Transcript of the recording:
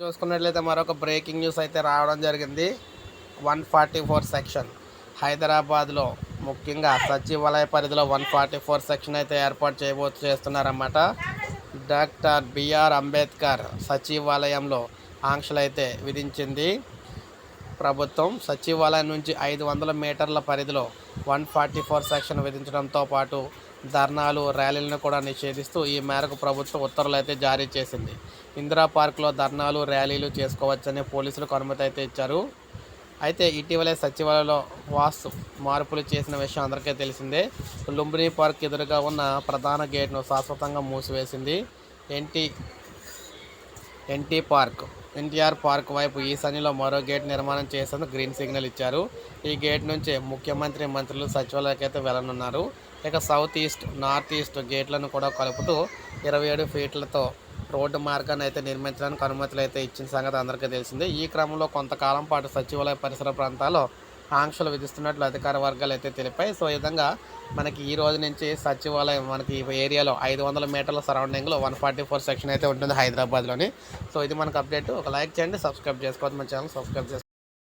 చూసుకున్నట్లయితే మరొక breaking news అయితే రావడం జరిగింది. One forty four section. హైదరాబాద్లో ముఖ్యంగా సచివాలయ పరిధిలో వన్ ఫార్టీ ఫోర్ సెక్షన్ అయితే ఏర్పాటు చేయబో చేస్తున్నారన్నమాట. డాక్టర్ బిఆర్ అంబేద్కర్ సచివాలయంలో ఆంక్షలు అయితే విధించింది. ప్రభుత్వం సచివాలయం నుంచి ఐదు వందల మీటర్ల పరిధిలో వన్ ఫార్టీ ఫోర్ సెక్షన్ విధించడంతో పాటు ధర్నాలు ర్యాలీలను కూడా నిషేధిస్తూ ఈ మేరకు ప్రభుత్వం ఉత్తర్వులు అయితే జారీ చేసింది. ఇందిరా పార్క్లో ధర్నాలు ర్యాలీలు చేసుకోవచ్చని పోలీసులకు అనుమతి అయితే ఇచ్చారు. అయితే ఇటీవలే సచివాలయంలో వాస్తు మార్పులు చేసిన విషయం అందరికీ తెలిసిందే. లుంబినీ పార్క్ ఎదురుగా ఉన్న ప్రధాన గేట్ను శాశ్వతంగా మూసివేసింది NT NT park. NTR park వైపు ఈశాన్యంలో మరో గేట్ నిర్మాణం చేసేందుకు గ్రీన్ సిగ్నల్ ఇచ్చారు. ఈ గేట్ నుంచి ముఖ్యమంత్రి మంత్రులు సచివాలయకైతే వెళ్ళనున్నారు. ఇక సౌత్ ఈస్ట్ నార్త్ ఈస్ట్ గేట్లను కూడా కలుపుతూ ఇరవై ఏడు ఫీట్లతో రోడ్డు మార్గాన్ని అయితే నిర్మించడానికి అనుమతులు అయితే ఇచ్చిన సంగతి అందరికీ తెలిసిందే. ఈ క్రమంలో కొంతకాలం పాటు సచివాలయ పరిసర ప్రాంతాల్లో ఆంక్షలు విధిస్తున్నట్లు అధికార వర్గాలు అయితే తెలిపాయి. సో ఈ విధంగా మనకి ఈ రోజు నుంచి సచివాలయం మనకి ఏరియాలో ఐదు వందల మీటర్ల సరౌండింగ్లో వన్ ఫార్టీ ఫోర్ సెక్షన్ అయితే ఉంటుంది హైదరాబాద్లోని. సో ఇది మనకు అప్డేట్. ఒక లైక్ చేయండి సబ్స్క్రైబ్ చేసుకోవద్దు. మన ఛానల్ సబ్స్క్రైబ్ చేసుకోండి